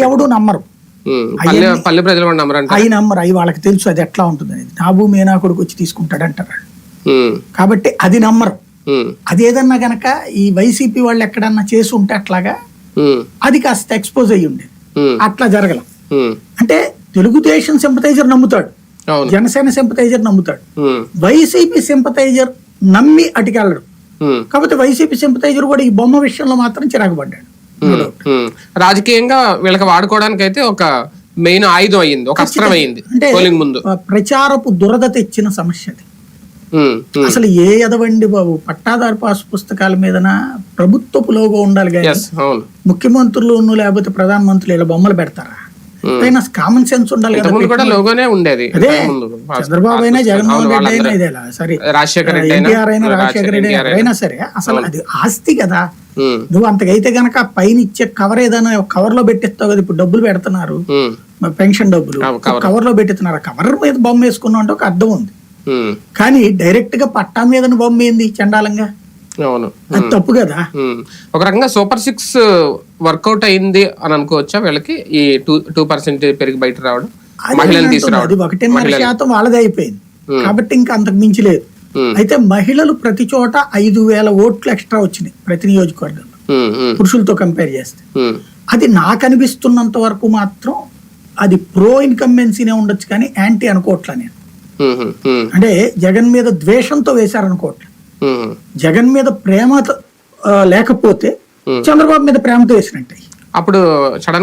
ఎవడు నమ్మరు. పల్లె ప్రజలు కూడా నమ్మరంట అవి నమ్మరు. అవి వాళ్ళకి తెలుసు అది ఎట్లా ఉంటుంది అనేది. నా భూమి నా కొడుకు వచ్చి తీసుకుంటాడు అంటారు కాబట్టి అది నమ్మరు. ఉమ్, అది ఏదన్నా గనక ఈ వైసీపీ వాళ్ళు ఎక్కడన్నా చేసి ఉంటే అట్లాగా అది కాస్త ఎక్స్పోజ్ అయ్యి ఉండేది. అట్లా జరగల. అంటే తెలుగుదేశం సింపతైజర్ నమ్ముతాడు. జనసేన సింపతైజర్ నమ్ముతాడు. వైసీపీ సింపతైజర్ నమ్మి అటుకెళ్ళడు. కాకపోతే వైసీపీ సింపతైజర్ కూడా ఈ బొమ్మ విషయంలో మాత్రం చిరాకు పడ్డాడు. రాజకీయంగా వీళ్ళకి వాడుకోవడానికి అయితే ఒక మెయిన్ ఆయుధం అయ్యింది ఒక అస్త్రం అయ్యింది అంటే పోలింగ్ ముందు. ప్రచారపు దురద తెచ్చిన సమస్య అది. అసలు ఏ ఎదవండి బాబు? పట్టాదారు పాస్ పుస్తకాల మీదన ప్రభుత్వపు లోగో ఉండాలి కానీ ముఖ్యమంత్రులు లేకపోతే ప్రధానమంత్రులు ఇలా బొమ్మలు పెడతారా? పైన కామన్ సెన్స్ ఉండాలి కదా లోగోనే ఉండేది అదే. చంద్రబాబు అయినా జగన్మోహన్ రెడ్డి అయినా. ఇదేలా? సరే. అయినా ఎన్టీఆర్ అయినా రాజశేఖర రెడ్డి అయినా సరే అసలు అది ఆస్తి కదా. నువ్వు అంతకైతే గనక పైన ఇచ్చే కవర్ ఏదైనా కవర్లో పెట్టిస్తావు కదా ఇప్పుడు డబ్బులు పెడుతున్నారు. పెన్షన్ డబ్బులు. కవర్లో పెట్టిస్తున్నారు. కవర్ మీద బొమ్మ వేసుకున్నావు అంటే ఒక అర్థం ఉంది. కానీ డైరెక్ట్గా పట్టా మీద బొమ్మ ఏంది చండాలంగా? అవును. అది తప్పు కదా. ఒక రకంగా సూపర్ సిక్స్ వర్కౌట్ అయింది అని అనుకోవచ్చా వీళ్ళకి? ఈ టూ టూ పర్సెంట్ పెరిగి బయట రావడం మహిళలు తీసుకురావడం ఒకటిన్నర శాతం వాళ్ళదే అయిపోయింది. కాబట్టి ఇంకా అంతకు మించి లేదు. అయితే మహిళలు ప్రతి చోట ఐదు వేల ఓట్లు ఎక్స్ట్రా వచ్చినాయి ప్రతి నియోజకవర్గంలో. ఉమ్, ఉమ్, పురుషులతో కంపేర్ చేస్తే. అది నాకు అనిపిస్తున్నంత వరకు మాత్రం అది ప్రో ఇన్కంబెన్సీనే ఉండొచ్చు కానీ యాంటీ అనుకోవట్లా నేను అంటే జగన్ మీద ద్వేషంతో వేశారనుకోవట్లే. జగన్ మీద ప్రేమ లేకపోతే చంద్రబాబు మీద ప్రేమతో వేసినట్టే. అప్పుడు సడన్